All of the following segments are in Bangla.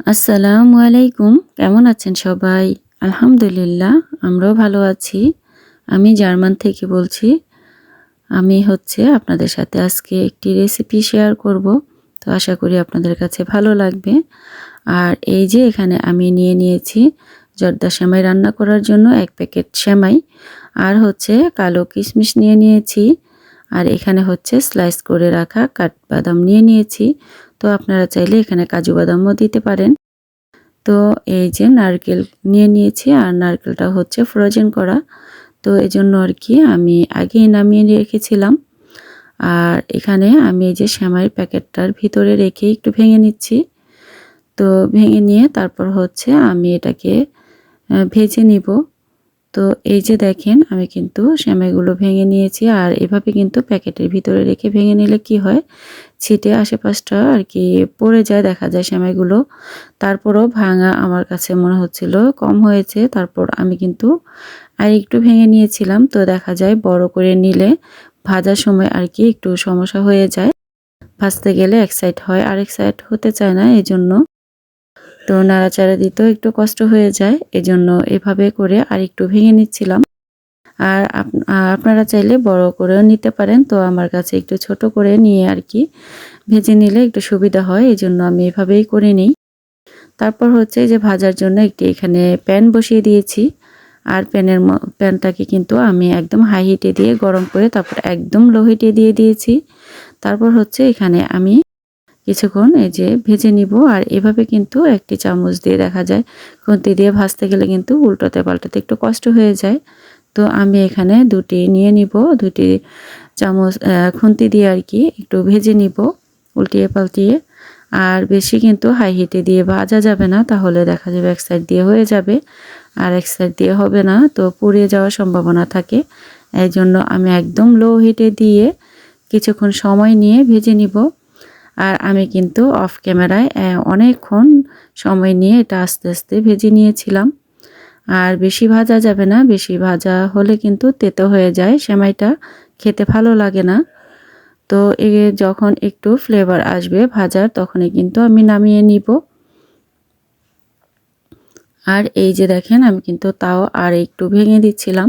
আসসালামু আলাইকুম। কেমন আছেন সবাই? আলহামদুলিল্লাহ, আমরাও ভালো আছি। আমি জার্মান থেকে বলছি। আমি হচ্ছে আপনাদের সাথে আজকে একটি রেসিপি শেয়ার করব। তো আশা করি আপনাদের কাছে ভালো লাগবে। আর এই যে এখানে আমি নিয়ে নিয়েছি জর্দা সেমাই রান্না করার জন্য এক প্যাকেট সেমাই। আর হচ্ছে কালো কিশমিশ নিয়ে নিয়েছি। আর এখানে হচ্ছে স্লাইস করে রাখা কাঠবাদাম নিয়ে নিয়েছি। তো আপনারা চাইলে এখানে কাজু বাদামও দিতে পারেন। তো এই যে নারকেল নিয়ে নিয়েছি, আর নারকেলটা হচ্ছে ফ্রোজেন করা। তো এই জন্য আর কি আমি আগেই নামিয়ে রেখেছিলাম। আর এখানে আমি এই যে শ্যামাইয়ের প্যাকেটটার ভিতরে রেখে একটু ভেঙে নিচ্ছি। তো ভেঙে নিয়ে তারপর হচ্ছে আমি এটাকে ভেজে নিব। তো এই যে দেখেন, আমি কিন্তু সেমাইগুলো ভেঙে নিয়েছি আর এভাবে কিন্তু প্যাকেটের ভিতরে রেখে ভেঙে নিলে কি হয়? ছিটে আশেপাশটা আর কি পড়ে যায়, দেখা যায় সেমাইগুলো তারপরও ভাঙা আমার কাছে মনে হচ্ছিল কম হয়েছে, তারপর আমি কিন্তু আর একটু ভেঙে নিয়েছিলাম। তো দেখা যায় বড় করে নিলে ভাজার সময় আর কি একটু সমস্যা হয়ে যায়। ভাজতে গেলে এক সাইড হয়, আরেক সাইড হতে চায় না এই জন্য তো নাড়াচাড়া দিতেও একটু কষ্ট হয়ে যায়, এজন্য এভাবে করে আর একটু ভেঙে নিচ্ছিলাম। আর আপনারা চাইলে বড় করেও নিতে পারেন, তো আমার কাছে একটু ছোট করে নিয়ে আর কি ভেজে নিলে একটু সুবিধা হয় এই জন্য আমি এভাবেই করে নিই। তারপর হচ্ছে যে ভাজার জন্য একটি এখানে প্যান বসিয়ে দিয়েছি, আর প্যানের প্যানটাকে কিন্তু আমি একদম হাই হিটে দিয়ে গরম করে তারপর একদম লো হিটে দিয়ে দিয়েছি। তারপর হচ্ছে এখানে আমি কিছুক্ষণ এই যে ভেজে নিব, আর এভাবে কিন্তু একটি চামচ দিয়ে দেখা যায়। খুন্তি দিয়ে ভাজতে গেলে কিন্তু উল্টোতে পাল্টাতে একটু কষ্ট হয়ে যায়। তো আমি এখানে দুটি নিয়ে নিব, দুটি চামচ খুন্তি দিয়ে আর কি একটু ভেজে নিব উল্টিয়ে পাল্টিয়ে। আর বেশি কিন্তু হাই হিটে দিয়ে ভাজা যাবে না, তাহলে দেখা যাবে এক সাইড দিয়ে হয়ে যাবে আর এক সাইড দিয়ে হবে না। তো পুড়ে যাওয়ার সম্ভাবনা থাকে। এই জন্য আমি একদম লো হিটে দিয়ে কিছুক্ষণ সময় নিয়ে ভেজে নিব। আর আমি কিন্তু অফ ক্যামেরায় অনেকক্ষণ সময় নিয়ে এটা আস্তে আস্তে ভেজে নিয়েছিলাম। আর বেশি ভাজা যাবে না, বেশি ভাজা হলে কিন্তু তেতো হয়ে যায়, সেমাইটা খেতে ভালো লাগে না। তো এ, যখন একটু ফ্লেভার আসবে ভাজার, তখনই কিন্তু আমি নামিয়ে নিব। আর এই যে দেখেন, আমি কিন্তু তাও আর একটু ভেঙে দিচ্ছিলাম।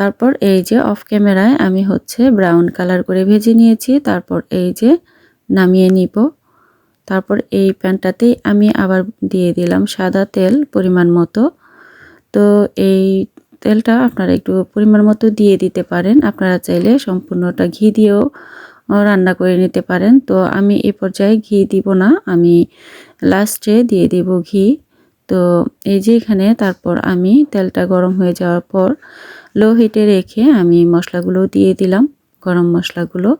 তারপর এই যে অফ ক্যামেরায় আমি হচ্ছে ব্রাউন কালার করে ভেজে নিয়েছি, তারপর এই যে নামিয়ে নিব। তারপর এই প্যানটাতেই আমি আবার দিয়ে দিলাম সাদা তেল পরিমাণ মতো। তো এই তেলটা আপনারা একটু পরিমাণ মতো দিয়ে দিতে পারেন। আপনারা চাইলে সম্পূর্ণটা ঘি দিয়েও রান্না করে নিতে পারেন। তো আমি এই পর্যায়ে ঘি দিব না, আমি লাস্টে দিয়ে দিব ঘি। তো এই যে এখানে তারপর আমি তেলটা গরম হয়ে যাওয়ার পর লো হিটে রেখে আমি মশলাগুলো দিয়ে দিলাম, গরম মশলাগুলো।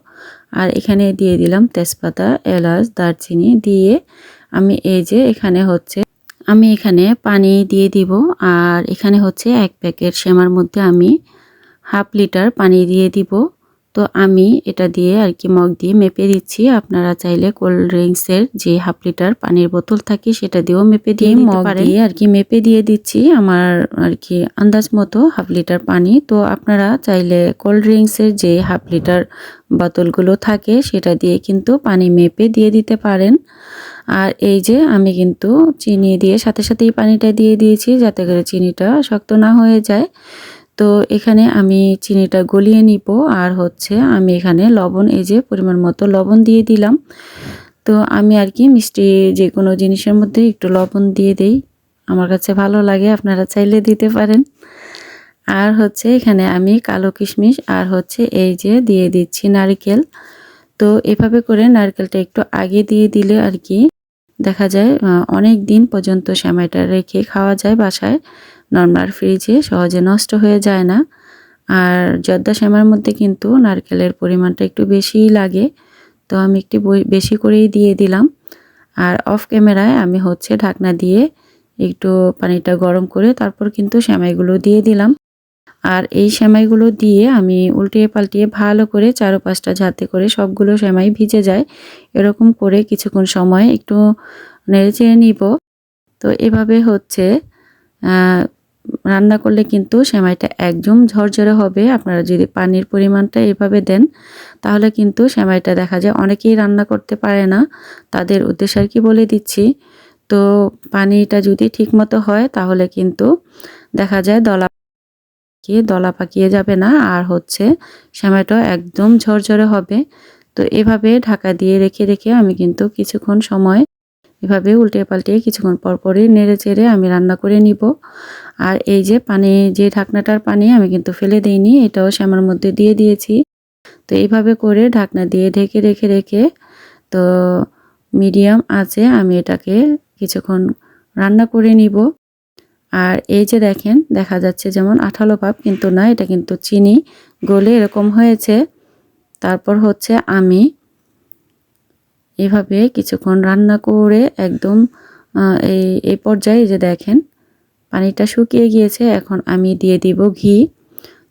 আর এখানে দিয়ে দিলাম তেজপাতা, এলাচ, দারচিনি দিয়ে আমি এই যে এখানে হচ্ছে, আমি এখানে পানি দিয়ে দিব। আর এখানে হচ্ছে এক প্যাকেট সেমার মধ্যে আমি হাফ লিটার পানি দিয়ে দিব। তো আমি এটা দিয়ে আর কি মগ দিয়ে মেপে দিচ্ছি। আপনারা চাইলে কোল্ড ড্রিঙ্কসের যে হাফ লিটার পানির বোতল থাকে সেটা দিয়েও মেপে দিয়ে মগ দিয়ে আর কি মেপে দিয়ে দিচ্ছি আমার আর কি আন্দাজ মতো হাফ লিটার পানি। তো আপনারা চাইলে কোল্ড ড্রিঙ্কসের যে হাফ লিটার বোতলগুলো থাকে সেটা দিয়ে কিন্তু পানি মেপে দিয়ে দিতে পারেন। আর এই যে আমি কিন্তু চিনি দিয়ে সাথে সাথেই পানিটা দিয়ে দিয়েছি যাতে করে চিনিটা শক্ত না হয়ে যায়। তো এখানে আমি চিনিটা গলিয়ে নিব আর হচ্ছে আমি এখানে লবণ, এই যে পরিমাণ মতো লবণ দিয়ে দিলাম। তো আমি আর কি মিষ্টি যে কোনো জিনিসের মধ্যে একটু লবণ দিয়ে দেই। আমার কাছে ভালো লাগে, আপনারা চাইলে দিতে পারেন। আর হচ্ছে এখানে আমি কালো কিশমিশ আর হচ্ছে এই যে দিয়ে দিচ্ছি নারকেল। তো এভাবে করে নারকেলটা একটু আগে দিয়ে দিলে আর কি দেখা যায় অনেক দিন পর্যন্ত শ্যামাইটা রেখে খাওয়া যায় বাসায়। নর্মাল ফ্রিজে সহজে নষ্ট হয়ে যায় না। আর জর্দা শ্যামার মধ্যে কিন্তু নারকেলের পরিমাণটা একটু বেশিই লাগে, তো আমি একটু বেশি করেই দিয়ে দিলাম। আর অফ ক্যামেরায় আমি হচ্ছে ঢাকনা দিয়ে একটু পানিটা গরম করে তারপর কিন্তু শ্যামাইগুলো দিয়ে দিলাম। আর এই সেমাইগুলো দিয়ে আমি উল্টিয়ে পাল্টিয়ে ভালো করে চারো পাঁচটা ঝাতে করে সবগুলো সেমাই ভিজে যায়, এরকম করে কিছুক্ষণ সময় একটু নেড়ে চেড়ে নিব। তো এভাবে হচ্ছে রান্না করলে কিন্তু সেমাইটা একদম ঝরঝরে হবে। আপনারা যদি পানির পরিমাণটা এভাবে দেন, তাহলে কিন্তু সেমাইটা দেখা যায় অনেকেই রান্না করতে পারে না। তাদের উদ্দেশ্য আর কি বলে দিচ্ছি। তো পানিটা যদি ঠিকমতো হয়, তাহলে কিন্তু দেখা যায় দলা কি দলা পাকিয়ে যাবে না। আর হচ্ছে সেমাইটা একদম ঝরঝরে হবে। তো এভাবে ঢাকা দিয়ে রেখে রেখে আমি কিন্তু কিছুক্ষণ সময় এভাবে উল্টে পাল্টে কিছুক্ষণ পরপরই নেড়ে চেড়ে আমি রান্না করে নিব। আর এই যে পানি, যে ঢাকনাটার পানি আমি কিন্তু ফেলে দিইনি, এটাও শ্যামার মধ্যে দিয়ে দিয়েছি। তো এইভাবে করে ঢাকনা দিয়ে ঢেকে রেখে রেখে তো মিডিয়াম আছে, আমি এটাকে কিছুক্ষণ রান্না করে নিব। আর এই যে দেখেন, দেখা যাচ্ছে যেমন আঠালো ভাব, কিন্তু না, এটা কিন্তু চিনি গলে এরকম হয়েছে। তারপর হচ্ছে আমি এভাবে কিছুক্ষণ রান্না করে একদম এই এই পর্যায়ে যে দেখেন পানিটা শুকিয়ে গিয়েছে, এখন আমি দিয়ে দিব ঘি।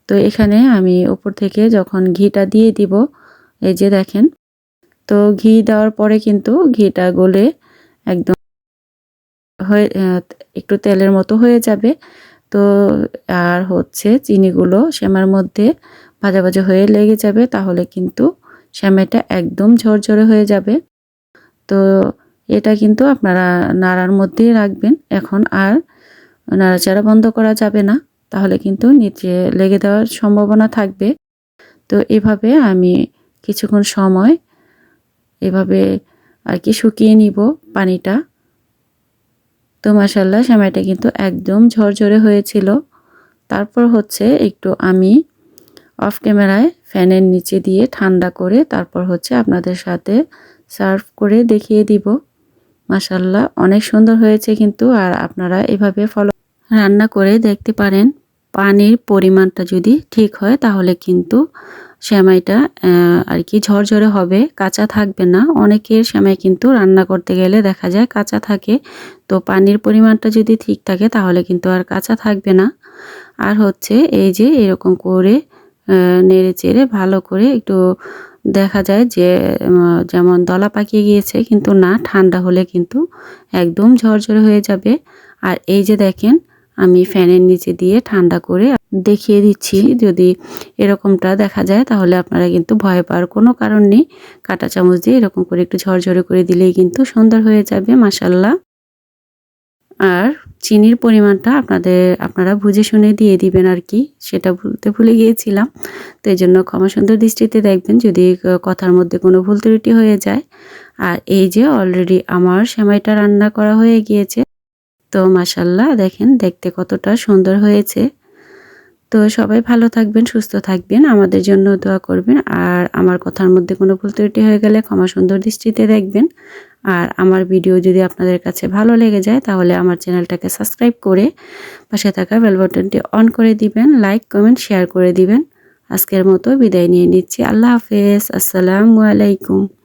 তো এখানে আমি উপর থেকে যখন ঘিটা দিয়ে দিব, এই যে দেখেন, তো ঘি দেওয়ার পরে কিন্তু ঘিটা গলে একদম হয়ে একটু তেলের মতো হয়ে যাবে। তো আর হচ্ছে চিনিগুলো শ্যামার মধ্যে ভাজা ভাজা হয়ে লেগে যাবে, তাহলে কিন্তু শ্যামাইটা একদম ঝরঝরে হয়ে যাবে। তো এটা কিন্তু আপনারা নাড়ার মধ্যেই রাখবেন। এখন আর নাড়াচাড়া বন্ধ করা যাবে না। তাহলে কিন্তু নিচে লেগে দেওয়ার সম্ভাবনা থাকবে। তো এভাবে আমি কিছুক্ষণ সময় এভাবে আর কি শুকিয়ে নিব পানিটা। তো মাসাল্লাহ সেমাইটা কিন্তু একদম ঝরঝরে হয়েছিল। তারপর হচ্ছে একটু আমি অফ ক্যামেরায় ফ্যানের নিচে দিয়ে ঠান্ডা করে তারপর হচ্ছে আপনাদের সাথে সার্ভ করে দেখিয়ে দিব। মাসাল্লাহ অনেক সুন্দর হয়েছে কিন্তু আর আপনারা এভাবে ফলো রান্না করে দেখতে পারেন। পানির পরিমাণটা যদি ঠিক হয় তাহলে কিন্তু সেমাইটা আর কি ঝরঝরে হবে, কাঁচা থাকবে না। অনেকের সেমাই কিন্তু রান্না করতে গেলে দেখা যায় কাঁচা থাকে। তো পানির পরিমাণটা যদি ঠিক থাকে তাহলে কিন্তু আর কাঁচা থাকবে না। আর হচ্ছে এই যে এরকম করে নেড়ে চেড়ে ভালো করে একটু দেখা যায় যে যেমন দলা পাকিয়ে গিয়েছে, কিন্তু না, ঠান্ডা হলে কিন্তু একদম ঝরঝরে হয়ে যাবে। আর এই যে দেখেন, আমি ফ্যানের নিচে দিয়ে ঠান্ডা করে দেখিয়ে দিচ্ছি। যদি এরকমটা দেখা যায়, তাহলে আপনারা কিন্তু ভয় পাওয়ার কোনো কারণ নেই। কাটা চামচ দিয়ে এরকম করে একটু ঝরঝরে করে দিলেই কিন্তু সুন্দর হয়ে যাবে মাসাল্লাহ আর চিনির পরিমাণটা আপনাদের, আপনারা বুঝে শুনে দিয়ে দিবেন আর কি, সেটা বলতে ভুলে গিয়েছিলাম। তো এই জন্য ক্ষমা সুন্দর দৃষ্টিতে দেখবেন যদি কথার মধ্যে কোনো ভুল ত্রুটি হয়ে যায়। আর এই যে অলরেডি আমার সেমাইটা রান্না করা হয়ে গিয়েছে। তো মাসাল্লাহ দেখেন দেখতে কতটা সুন্দর হয়েছে। তো সবাই ভালো থাকবেন, সুস্থ থাকবেন, আমাদের জন্য দোয়া করবেন। আর আমার কথার মধ্যে কোনো ভুল ত্রুটি হয়ে গেলে ক্ষমা সুন্দর দৃষ্টিতে দেখবেন। আর আমার ভিডিও যদি আপনাদের কাছে ভালো লেগে যায়, তাহলে আমার চ্যানেলটাকে সাবস্ক্রাইব করে পাশে থাকা বেল বাটনটি অন করে দিবেন, লাইক, কমেন্ট, শেয়ার করে দিবেন। আজকের মতো বিদায় নিয়ে নিচ্ছি। আল্লাহ হাফেজ। আসসালামু আলাইকুম।